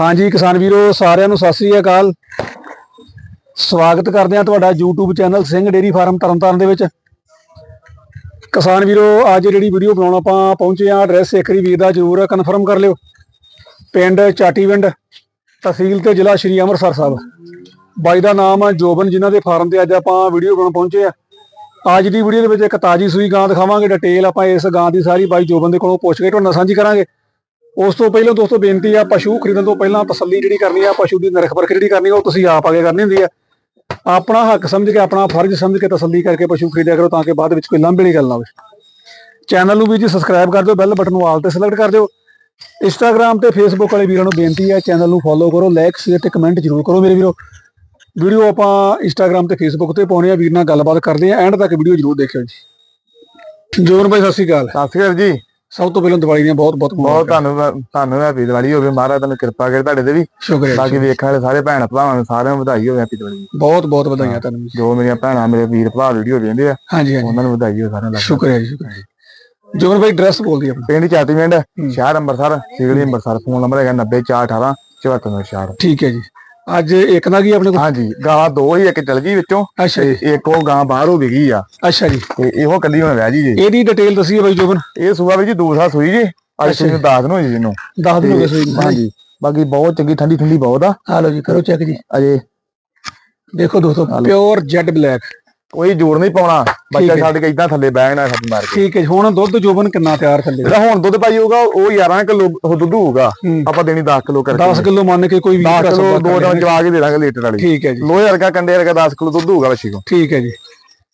ਹਾਂਜੀ ਕਿਸਾਨ ਵੀਰੋ, ਸਾਰਿਆਂ ਨੂੰ ਸਤਿ ਸ੍ਰੀ ਅਕਾਲ। ਸਵਾਗਤ ਕਰਦੇ ਹਾਂ ਤੁਹਾਡਾ YouTube channel Singh dairy farm Tarn Taran ਦੇ ਵਿੱਚ। ਕਿਸਾਨ ਵੀਰੋ, ਅੱਜ ਜਿਹੜੀ ਵੀਡੀਓ ਬਣਾਉਣ ਆਪਾਂ ਪਹੁੰਚੇ ਆ ਐਡਰੈਸ ਇੱਕ ਵਾਰੀ ਵੀਰ ਦਾ ਜ਼ਰੂਰ ਕਨਫਰਮ ਕਰ ਲਿਓ। ਪਿੰਡ ਚਾਟੀਵਿੰਡ, ਤਹਿਸੀਲ ਤੇ ਜ਼ਿਲ੍ਹਾ ਸ਼੍ਰੀ ਅੰਮ੍ਰਿਤਸਰ ਸਾਹਿਬ। ਬਾਈ ਦਾ ਨਾਮ ਆ ਜੋਬਨ, ਜਿਨ੍ਹਾਂ ਦੇ ਫਾਰਮ ਤੇ ਅੱਜ ਆਪਾਂ ਵੀਡੀਓ ਬਣਾਉਣ ਪਹੁੰਚੇ ਆ ਅੱਜ ਦੀ ਵੀਡੀਓ ਦੇ ਵਿੱਚ ਇੱਕ ਤਾਜੀ ਸੂਈ ਗਾਂ ਦਿਖਾਵਾਂਗੇ, ਡਿਟੇਲ ਆਪਾਂ ਇਸ ਗਾਂ ਦੀ ਸਾਰੀ ਬਾਈ ਜੋਬਨ ਦੇ ਕੋਲੋਂ ਪੁੱਛ ਕੇ ਤੁਹਾਡੇ ਨਾਲ ਸਾਂਝੀ ਕਰਾਂਗੇ। ਉਸ ਤੋਂ ਪਹਿਲਾਂ ਦੋਸਤੋ ਬੇਨਤੀ ਆ, ਪਸ਼ੂ ਖਰੀਦਣ ਤੋਂ ਪਹਿਲਾਂ ਤਸੱਲੀ ਜਿਹੜੀ ਕਰਨੀ ਆ, ਪਸ਼ੂ ਦੀ ਨਿਰਖ ਪਰਖ ਜਿਹੜੀ ਕਰਨੀ ਆ, ਉਹ ਤੁਸੀਂ ਆਪ ਆਗੇ ਕਰਨੀ ਹੁੰਦੀ ਆ। ਆਪਣਾ ਹੱਕ ਸਮਝ ਕੇ, ਆਪਣਾ ਫਰਜ਼ ਸਮਝ ਕੇ ਤਸੱਲੀ ਕਰਕੇ ਪਸ਼ੂ ਖਰੀਦਿਆ ਕਰੋ ਤਾਂ ਕਿ ਬਾਅਦ ਵਿੱਚ ਕੋਈ ਲਾਂਭੇ ਵਾਲੀ ਗੱਲ ਨਾ ਹੋਵੇ। ਚੈਨਲ ਨੂੰ ਵੀ ਜੀ ਸਬਸਕ੍ਰਾਈਬ ਕਰ ਦਿਓ ਬੈਲ ਬਟਨ ਨੂੰ ਆਲ ਤੇ ਸਿਲੈਕਟ ਕਰ ਦਿਓ। ਇੰਸਟਾਗ੍ਰam ਤੇ ਫੇਸਬੁੱਕ ਵਾਲੇ ਵੀਰਾਂ ਨੂੰ ਬੇਨਤੀ ਹੈ ਚੈਨਲ ਨੂੰ ਫੋਲੋ ਕਰੋ ਲਾਈਕ ਸ਼ੇਅਰ ਤੇ ਕਮੈਂਟ ਜ਼ਰੂਰ ਕਰੋ ਮੇਰੇ ਵੀਰੋ। ਵੀਡੀਓ ਆਪਾਂ ਇੰਸਟਾਗ੍ਰam ਤੇ ਫੇਸਬੁੱਕ ਤੇ ਪਾਉਣੇ ਆ, ਵੀਰ ਨਾਲ ਗੱਲਬਾਤ ਕਰਦੇ ਆ ਐਂਡ ਤੱਕ ਵੀਡੀਓ ਜ਼ਰੂਰ ਦੇਖਿਓ ਜੀ। ਜੋਨ ਭਾਈ ਸਤਿ ਸ਼੍ਰੀ ਅਕਾਲ। ਸਤਿ ਸ਼੍ਰੀ ਅਕਾਲ ਜੀ। ਸਭ ਤੋਂ ਪਹਿਲਾਂ ਦੀਵਾਲੀ ਦੀਆਂ ਬਹੁਤ ਬਹੁਤ ਬਹੁਤ ਧੰਨਵਾਦ ਤੁਹਾਨੂੰ ਹੈਪੀ ਦੀਵਾਲੀ ਹੋਵੇ ਮਹਾਰਾਜ ਤੁਹਾਨੂੰ ਕਿਰਪਾ ਕਰੇ ਤੁਹਾਡੇ ਤੇ ਵੀ। ਸ਼ੁਕਰੀਆ ਬਾਕੀ। ਵੇਖਣ ਵਾਲੇ ਸਾਰੇ ਭੈਣ ਭਰਾਵਾਂ ਨੂੰ ਸਾਰਿਆਂ ਨੂੰ ਵਧਾਈ ਹੋਵੇ ਹੈਪੀ ਦੀਵਾਲੀ। ਬਹੁਤ ਬਹੁਤ ਵਧਾਈਆਂ ਤੁਹਾਨੂੰ ਜੀ। ਮੇਰੀਆਂ ਭੈਣਾਂ ਮੇਰੇ ਵੀਰ ਭਰਾ ਵੀਡੀਓ ਵੇਖਦੇ ਆ ਹਾਂਜੀ ਹਾਂਜੀ। ਉਹਨਾਂ ਨੂੰ ਵਧਾਈ ਹੋਵੇ ਸਾਰਿਆਂ ਨੂੰ। ਸ਼ੁਕਰੀਆ ਜੀ ਸ਼ੁਕਰੀਆ ਜੋਨ ਭਾਈ ਡਰੈਸ ਬੋਲਦੀ ਆਪਣੀ। ਪਿੰਡ ਚਾਟੀਵਿੰਡ ਸ਼ਹਿਰ ਅੰਮ੍ਰਿਤਸਰ ਸਿਗੜੀ ਅੰਮ੍ਰਿਤਸਰ ਫੋਨ ਨੰਬਰ ਹੈਗਾ 90418 7496 ਠੀਕ ਹੈ ਜੀ। ਅੱਜ ਇੱਕ ਨਾ ਕੀ ਆਪਣੇ ਕੋਲ? ਹਾਂਜੀ ਗਾਂ ਦੋ ਹੀ ਇੱਕ ਚਲ ਗਈ ਵਿੱਚੋਂ ਅੱਛਾ ਜੀ। ਇੱਕ ਉਹ ਗਾਂ ਬਾਹਰ ਹੋ ਗਈ ਆ। ਅੱਛਾ ਜੀ। ਤੇ ਇਹੋ ਕੱਲੀ ਹੁਣ ਰਹਿ ਜੀ ਜੀ। ਇਹਦੀ ਡਿਟੇਲ ਦੱਸੀਏ ਬਾਈ ਜੋਬਨ। ਇਹ ਸੂਆ ਵੀ ਜੀ ਦੂਸਰਾ ਸੂਈ ਜੀ। ਅੱਜ ਤੁਸੀਂ ਨੂੰ ਦਿਨ ਜੀ ਇਹਨੂੰ। ਦੱਸ ਦਿਓ ਸੋਈ ਨੂੰ। ਹਾਂਜੀ ਬਾਕੀ ਬਹੁਤ ਚੰਗੀ ਠੰਡੀ ਠੰਡੀ ਬਹੁਤ ਆ। ਆ ਲਓ ਜੀ ਕਰੋ ਚੈੱਕ ਜੀ। ਅਜੇ ਦੇਖੋ ਦੋਸਤੋ ਪਿਓਰ ਜੈਡ ਬਲੈਕ ਕੋਈ ਜੋੜ ਨਹੀਂ ਪਾਉਣਾ। ਬੱਚਾ। ਛੱਡ ਕੇ ਇਦਾਂ ਥੱਲੇ ਬਹਿਣਾ ਸੱਤ ਮਾਰ ਕੇ। ਠੀਕ ਹੈ ਹੁਣ ਦੁੱਧ ਜੋਬਨ ਕਿੰਨਾ ਤਿਆਰ ਥੱਲੇ? ਜਿਹੜਾ ਹੁਣ ਦੁੱਧ ਪਾਈ ਹੋਊਗਾ ਉਹ 11 ਕਿਲੋ ਦੁੱਧ ਹੋਊਗਾ। ਆਪਾਂ ਦੇਣੀ 10 ਕਿਲੋ ਕਰਕੇ। 10 ਕਿਲੋ ਮੰਨ ਕੇ ਕੋਈ 10 20 ਕਿਲੋ ਦੋ ਦਿਨ ਜਵਾ ਕੇ ਦੇ ਦਾਂਗੇ ਲੀਟਰ ਵਾਲੀ। ਠੀਕ ਹੈ ਜੀ। ਲੋਹੇ ਵਰਗਾ ਕੰਡੇ ਵਰਗਾ 10 ਕਿਲੋ ਦੁੱਧ ਹੋਊਗਾ ਬੱਚੀ ਕੋ ਠੀਕ ਹੈ ਜੀ।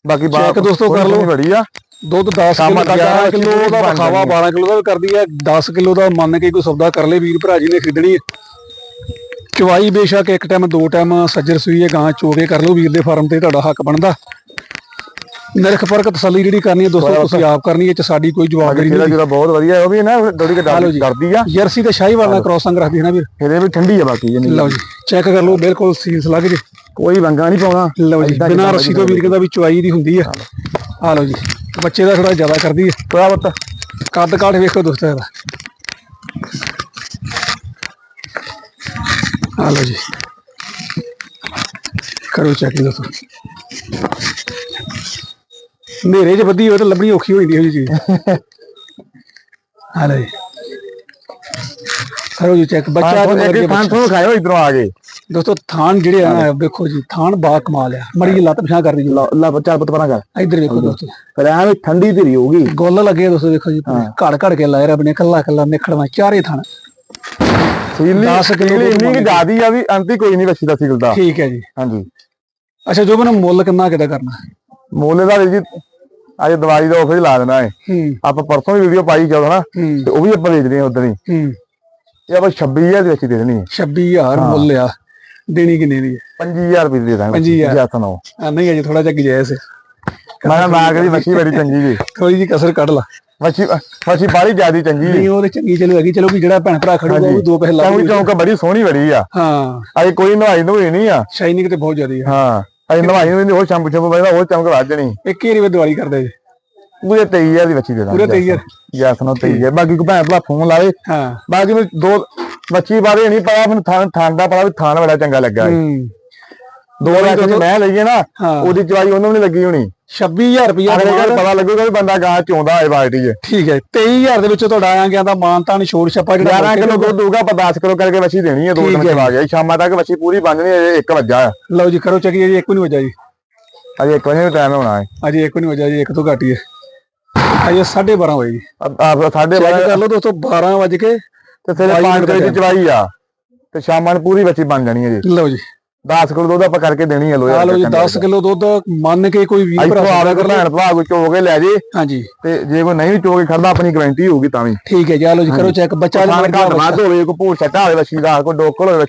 ਬਾਕੀ Check ਦੋਸਤੋ ਕਰ ਲਓ। ਬੜੀ ਆ। ਦੁੱਧ 10 ਸ਼ਾਮਾਂ ਕਿਲੋ ਤੱਕ 11 ਕਿਲੋ ਦਾ ਜਾਣੀ 12 ਕਿਲੋ ਦਾ ਵੀ ਕਰਦੀ ਹੈ 10 ਕਿਲੋ ਦਾ ਮੰਨ ਕੇ ਕੋਈ ਸੌਦਾ ਕਰ ਲੇ ਵੀਰ ਭਰਾ ਜੀ ਨੇ ਖਰੀਦਣੀ ਹੈ ਚਵਾਈ ਬੇਸ਼ੱਕ ਇੱਕ ਟਾਈਮ ਦੋ ਟਾਈਮ ਸੱਜਰ ਸੂਈ ਹੈ ਗਾਂ ਚੋਗੇ ਕਰ ਲਓ ਵੀਰ ਦੇ ਫਾਰਮ ਤੇ ਤੁਹਾਡਾ ਹੱਕ ਬਣਦਾ। ਨਿਰਖ ਫ਼ਰਕ ਤਸੱਲੀ ਜਿਹੜੀ ਕਰਨੀ ਹੈ ਦੋਸਤੋ ਤੁਸੀਂ ਆਪ ਕਰਨੀ ਹੈ ਚ ਸਾਡੀ ਕੋਈ ਜਵਾਬਦਾਰੀ ਨਹੀਂ ਜਿਹੜਾ ਬਹੁਤ ਵਧੀਆ ਉਹ ਵੀ ਨਾ ਥੋੜੀ ਕਿ ਜੀ। ਕਰਦੀ ਆ। ਜਰਸੀ ਤੇ ਸ਼ਾਹੀ ਵਾਲਾ ਕ੍ਰੋਸਿੰਗ ਰੱਖਦੀ ਹੈ ਨਾ ਵੀਰ। ਇਹਦੇ ਵੀ ਠੰਡੀ ਆ ਬਾਕੀ ਇਹ ਲਓ ਜੀ ਚੈੱਕ ਕਰ ਲਓ ਬਿਲਕੁਲ ਸੀਲਸ ਲੱਗ ਜੇ। ਕੋਈ ਵੰਗਾ ਨਹੀਂ ਪਾਉਣਾ। ਲਓ ਜੀ ਬਿਨਾਂ ਰੱਸੀ ਤੋਂ ਵੀਰ ਕਹਿੰਦਾ ਵੀ ਚੁਆਈ ਦੀ ਹੁੰਦੀ ਆ। ਆ ਲਓ ਜੀ ਬੱਚੇ ਦਾ ਥੋੜਾ ਜ਼ਿਆਦਾ ਕਰਦੀ ਹੈ ਥੋੜਾ ਬਹੁਤ ਕੱਦ ਕਾਠ ਵੇਖੋ ਦੋਸਤੋ ਇਹਦਾ ਆ ਲਓ ਜੀ। ਕਰੋ ਚੈੱਕ ਦੋਸਤੋ। ਨੇਰੇ 'ਚ ਬੱਦੀ ਹੋਵੇ ਤਾਂ ਲੱਭਣੀ ਔਖੀ ਹੋ ਜਾਂਦੀ ਹੈ ਜੀ। ਆ ਲਓ ਜੀ। ਕਰੋ ਜੀ ਚੈੱਕ ਬੱਚਾ ਤੇ ਜੇ ਖਾਨ ਬੱਚਾ। ਤੋਂ ਖਾਇਓ ਇਧਰੋਂ ਆ ਗਏ ਦੋਸਤੋ ਥਾਨ ਜਿਹੜੇ ਆ ਵੇਖੋ ਜੀ ਥਾਨ ਬਾ ਕਮਾਲ ਆ। ਮੜੀ ਲੱਤ ਪਿਛਾਂ ਕਰ ਦੀ ਲਾ ਬੱਚਾ ਪੁੱਤ ਪਰਾਂ ਕਰ ਇੱਧਰ ਵੇਖੋ ਦੋਸਤੋ। ਫਿਰ ਐਵੇਂ ਠੰਡੀ ਧੀਰੀ ਹੋਊਗੀ। ਗੋਲ ਲੱਗੇ ਦੋਸਤੋ ਵੇਖੋ ਜੀ। ਘੜ ਘੜ ਕੇ ਲਾਏ ਰੱਬ ਨੇ ਕੱਲਾ ਕੱਲਾ ਨਿਖੜਵਾ ਚਾਰੇ ਥਾਨ। ਸੀਲੀ 10 ਕਿਲੋ ਇੰਨੀ ਕਿ ਜ਼ਿਆਦੀ ਆ ਵੀ ਅੰਤੀ ਕੋਈ ਨਹੀਂ ਬੱਚੀ ਦਾ ਸਿਗਲਦਾ ਠੀਕ ਹੈ ਜੀ। ਹਾਂਜੀ। ਅੱਛਾ ਜੋ ਮੈਨੂੰ ਮੁੱਲ ਕਿੰਨਾ ਕਿਦਾ ਕਰਨਾ? ਮੁੱਲ ਦਾ ਜੀ ਅੱਜ ਦੀਵਾਲੀ ਦਾ ਆਫਰ ਲਾ ਦੇਣਾ ਹੈ। ਆਪਾਂ ਪਰਸੋਂ ਵੀ ਵੀਡੀਓ ਪਾਈ ਜਦੋਂ ਨਾ ਤੇ ਉਹ ਵੀ ਆਪਾਂ ਵੇਚਦੇ ਹਾਂ ਉਦੋਂ ਹੀ। ਇਹ ਆਪਾਂ 26000 ਦੇ ਵਿੱਚ ਦੇ ਦੇਣੀ ਹੈ। 26000 ਮੁੱਲ ਆ। ਦੇਣੀ ਕਿੰਨੇ ਦੀ ਹੈ? 25000 ਰੁਪਏ ਦੀ ਦੇ ਦਾਂਗੇ 25,000 ਜੱਤ ਨੋ। ਆ ਨਹੀਂ ਅਜੇ ਥੋੜਾ ਜਿਹਾ ਗਜਾਇਜ਼ ਹੈ। ਮੈਂ ਮੈਂ ਕਰੀ ਮੱਛੀ ਬੜੀ ਚੰਗੀ ਜੀ। ਥੋੜੀ ਜੀ ਕਸਰ ਕੱਢ ਲਾ। ਮੱਛੀ ਮੱਛੀ ਬਾੜੀ ਜਿਆਦੀ ਚੰਗੀ ਜੀ। ਨਹੀਂ ਉਹ ਤੇ ਚੰਗੀ ਚਲੋ ਹੈਗੀ। ਚਲੋ ਵੀ ਜਿਹੜਾ ਭੈਣ ਭਰਾ ਖੜੂਗਾ ਉਹ ਦੋ ਪੈਸੇ ਲਾ ਚੌਂਕ ਬੜੀ ਸੋਹਣੀ ਬੜੀ ਆ। ਹਾਂ। ਅਜੇ ਕੋਈ ਨਵਾਈ ਨਵਾਈ ਨਹੀਂ ਆ। ਸ਼ਾਈਨਿੰਗ ਤੇ ਬਹੁਤ ਜ਼ਿਆਦੀ ਆ। ਹਾਂ। ਅਜੇ ਨਵਾਈ ਨਹੀਂ ਉਹ ਸ਼ੈਂਪੂ ਸ਼ੈਂਪੂ ਬੈਠਾ ਉਹ ਚਮਕ ਵੱਜ ਜਣੀ। ਇੱਕ ਹੀ ਵੇ ਦਿਵਾਲੀ ਕਰਦੇ ਜੀ। ਪੂਰੇ 23000 ਦੀ ਬੱਚੀ ਦੇ ਦਾਂਗੇ ਪੂਰੇ 23,000 ਜੱਸ ਨੋ 23000 ਬਾਕੀ ਕੋਈ ਭੈਣ ਭਰਾ ਫੋਨ ਲਾਵੇ ਹਾਂ। ਬਾਕੀ ਮੈਨੂੰ ਦੋ ਮੱਛੀ ਬਾਰੇ ਨਹੀਂ ਪਤਾ ਮੈਨੂੰ ਥਾਂ ਥਾਂ ਦਾ ਪਤਾ ਵੀ ਥਾਂ ਬੜਾ ਚੰਗਾ ਲੱਗਾ ਹੈ। ਦੋ ਲੱਖ ਦੀ ਮੈਂ ਲਈਏ ਨਾ ਉਹਦੀ ਚਵਾਈ ਉਹਨੂੰ ਨੀ ਲੱਗੀ ਹੋਣੀ। 26000 ਰੁਪਇਆ ਅਗਲੇ ਘਰ ਪਤਾ ਲੱਗੂਗਾ ਵੀ ਬੰਦਾ ਗਾਂ ਚੋਂਦਾ ਹੈ ਬਾਲਟੀ 'ਚ। ਠੀਕ ਹੈ 23000 ਦੇ ਵਿੱਚੋਂ ਤੁਹਾਡਾ ਆਇਆ ਗਿਆ ਦਾ ਮਾਨਤਾਨ ਛੋੜ ਛੱਪਾ ਜਿਹੜਾ 11 ਕਿਲੋ ਦੁੱਧ ਆਪਾਂ 10 ਕਿਲੋ ਕਰਕੇ ਬੱਚੀ ਦੇਣੀ ਹੈ ਦੋ ਦਿਨ। ਚਵਾ ਗਿਆ ਸ਼ਾਮਾਂ ਤੱਕ ਬੱਚੀ ਪੂਰੀ ਬਣ ਜਣੀ ਹੈ 1 ਵਜਾ। ਲਓ ਜੀ ਕਰੋ ਚੱਕੀ ਜੀ ਇੱਕ ਵੀ ਨਹੀਂ ਵਜਾ ਜੀ। ਅਜੇ 1 ਵਜੇ ਟਾਈਮ ਹੋਣਾ ਹੈ। ਅਜੇ ਇੱਕ ਵੀ ਨਹੀਂ ਵਜਾ ਜੀ ਇੱਕ ਤੋਂ ਘੱਟ ਹੀ ਹੈ। ਅਜੇ 12:30 ਹੋਏ ਜੀ। ਆਪ ਸਾਡੇ ਚੈੱਕ ਬਾਰੇ ਕਰ ਲਓ ਦੋਸਤੋ 12 ਵਜ ਕੇ ਤੇ ਬਾਈ 5 ਮਿੰਟ ਵਜੇ ਚਵਾਈ ਆ। ਤੇ ਸ਼ਾਮਾਂ ਨੂੰ ਪੂਰੀ ਬੱਚੀ ਬਣ ਜਾਣੀ ਹੈ ਜੀ। ਲਓ ਜੀ। 10 ਕਿਲੋ ਦੁੱਧ ਆਪਾਂ ਕਰਕੇ ਦੇਣੀ ਹੈ ਲੋਹੇ ਆ ਲਓ ਜੀ ਵਾਲੇ 10 ਕਿਲੋ ਦੁੱਧ ਮੰਨ ਕੇ ਕੋਈ 20 ਭਰਾ ਆਵੇ ਕਰ ਭੈਣ ਭਰਾ ਕੋਈ ਚੋ ਕੇ ਲੈ ਜੇ ਹਾਂਜੀ। ਤੇ ਜੇ ਕੋਈ ਨਹੀਂ ਚੋ ਕੇ ਖੜਦਾ ਆਪਣੀ ਗਾਰੰਟੀ ਹੋਊਗੀ ਤਾਂ ਵੀ। ਠੀਕ ਹੈ ਜੀ ਆ ਲਓ ਜੀ ਕਰੋ ਚੈੱਕ ਬੱਚਾ ਜਮਾਨ ਘੱਟ ਵੱਧ ਹੋਵੇ ਕੋਈ ਭੂਰ ਛੱਟਾ ਹੋਵੇ ਬੱਚੀ ਦਾ ਕੋਈ ਡੋਕਲ ਹੋਵੇ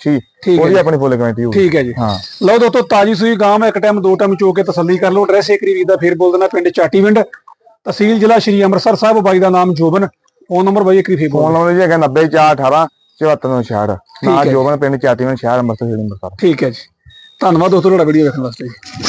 ਹੈ ਉਹਦੀ ਆਪਣੀ ਫੁੱਲ ਗਾਰੰਟੀ ਹੋਊਗੀ। ਠੀਕ ਹੈ ਜੀ। ਹਾਂ। ਲਓ ਦੋਸਤੋ ਤਾਜੀ ਸੂਈ ਗਾਂ ਮੈਂ ਇੱਕ ਟਾਈਮ ਦੋ ਟਾਈਮ ਚੋ ਕੇ ਤਸੱਲੀ ਕਰ ਲਓ। ਐਡਰੈਸ ਇੱਕ ਵਾਰੀ ਦਾ ਫੇਰ ਬੋਲ ਦੇਣਾ ਪਿੰਡ ਚਾਟੀਵਿੰਡ। ਤਹਿਸੀਲ ਜ਼ਿਲ੍ਹਾ ਸ਼੍ਰੀ ਅੰਮ੍ਰਿਤਸਰ ਸਾਹਿਬ ਬਾਈ ਦਾ ਨਾਮ ਜੋਬਨ। ਫੋਨ ਨੰਬਰ ਬਾਈ ਇੱਕ ਵਾਰੀ ਬੋਲ ਫੋਨ ਲਾਉਂਦੇ ਜੀ ਹੈਗਾ 90418 7466 ਨਾ ਹੈ। ਜੋਬਨ ਪਿੰਡ ਚਾਟੀਵਨ ਸ਼ਹਿਰ ਅੰਮ੍ਰਿਤਸਰ ਜ਼ਿਲ੍ਹਾ ਅੰਮ੍ਰਿਤਸਰ। ਠੀਕ ਹੈ ਜੀ। ਧੰਨਵਾਦ ਦੋਸਤੋ ਤੁਹਾਡਾ ਵੀਡੀਓ ਵੇਖਣ ਵਾਸਤੇ ਜੀ।